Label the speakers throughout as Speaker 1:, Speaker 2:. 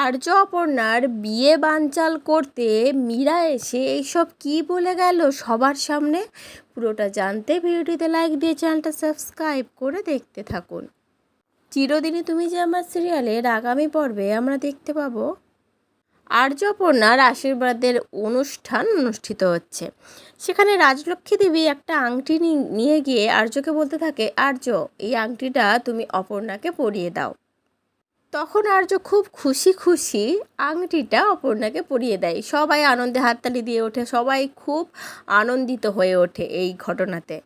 Speaker 1: আর্য অপর্ণার বিয়ে বানচাল করতে মীরা এসে এইসব কী বলে গেল সবার সামনে? পুরোটা জানতে ভিডিওটিতে লাইক দিয়ে চ্যানেলটা সাবস্ক্রাইব করে দেখতে থাকুন। চিরদিনই তুমি যে আমার সিরিয়ালের আগামী পর্বে আমরা দেখতে পাবো। আর্য অপর্ণার আশীর্বাদের অনুষ্ঠান অনুষ্ঠিত হচ্ছে। সেখানে রাজলক্ষ্মী দেবী একটা আংটি নিয়ে গিয়ে আর্যকে বলতে থাকে, আর্য, এই আংটিটা তুমি অপর্ণাকে পরিয়ে দাও। তখন আর্য খুব খুশি খুশি আংটিটা অপর্ণাকে পরিয়ে দেয়। সবাই আনন্দে হাততালি দিয়ে ওঠে, সবাই খুব আনন্দিত হয়ে ওঠে এই ঘটনাতে।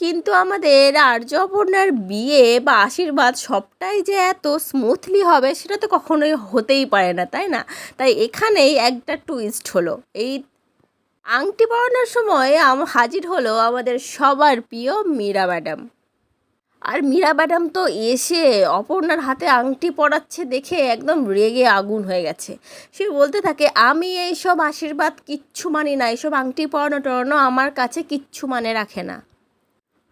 Speaker 1: কিন্তু আমাদের আর্য অপর্ণার বিয়ে বা আশীর্বাদ সবটাই যে এত স্মুথলি হবে সেটা তো কখনোই হতেই পারে না, তাই না? তাই এখানেই একটা টুইস্ট হলো। এই আংটি পরানোর সময় হাজির হলো আমাদের সবার প্রিয় মীরা ম্যাডাম। আর মীরা ম্যাডাম তো এসে অপর্ণার হাতে আংটি পরাচ্ছে দেখে একদম রেগে আগুন হয়ে গেছে। সে বলতে থাকে, আমি এইসব আশীর্বাদ কিচ্ছু মানি না, এইসব আংটি পরানো টরানো আমার কাছে কিচ্ছু মানে রাখে না।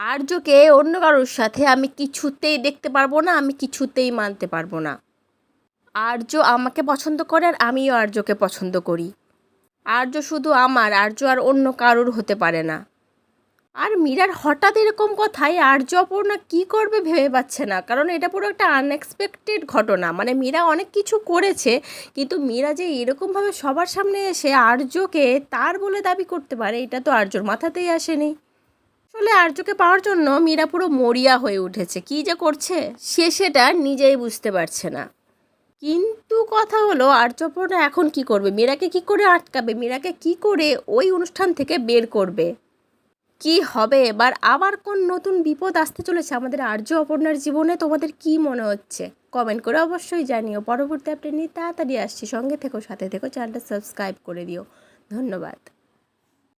Speaker 1: আর্যকে অন্য কারোর সাথে আমি কিছুতেই দেখতে পারব না, আমি কিছুতেই মানতে পারব না। আর্য আমাকে পছন্দ করে আর আমিও আর্যকে পছন্দ করি। আর্য শুধু আমার, আর্য আর অন্য কারোর হতে পারে না। আর মীরার হঠাৎ এরকম কথায় আর্য অপর্ণা কী করবে ভেবে পাচ্ছে না? কারণ এটা পুরো একটা আনএক্সপেক্টেড ঘটনা। মানে মীরা অনেক কিছু করেছে, কিন্তু মীরা যে এরকমভাবে সবার সামনে এসে আর্যকে তার বলে দাবি করতে পারে, এটা তো আর্যর মাথাতেই আসেনি। আসলে আর্যকে পাওয়ার জন্য মীরা পুরো মরিয়া হয়ে উঠেছে। কী যে করছে? সে সেটা নিজেই বুঝতে পারছে না। কিন্তু কথা হলো, আর্যপর্ণা এখন কি করবে? মীরাকে কি করে আটকাবে? মীরাকে কি করে ওই অনুষ্ঠান থেকে বের করবে? কি হবে? এবার আবার কোন নতুন বিপদ আসতে চলেছে আমাদের আর্য অপর্ণার জীবনে? তোমাদের কি মনে হচ্ছে? কমেন্ট করে অবশ্যই জানিও। পরবর্তী আপডেট নিয়ে তাড়াতাড়ি আসছি। সঙ্গে থেকো, সাথে থেকো চ্যানেলটা সাবস্ক্রাইব করে দিও। ধন্যবাদ।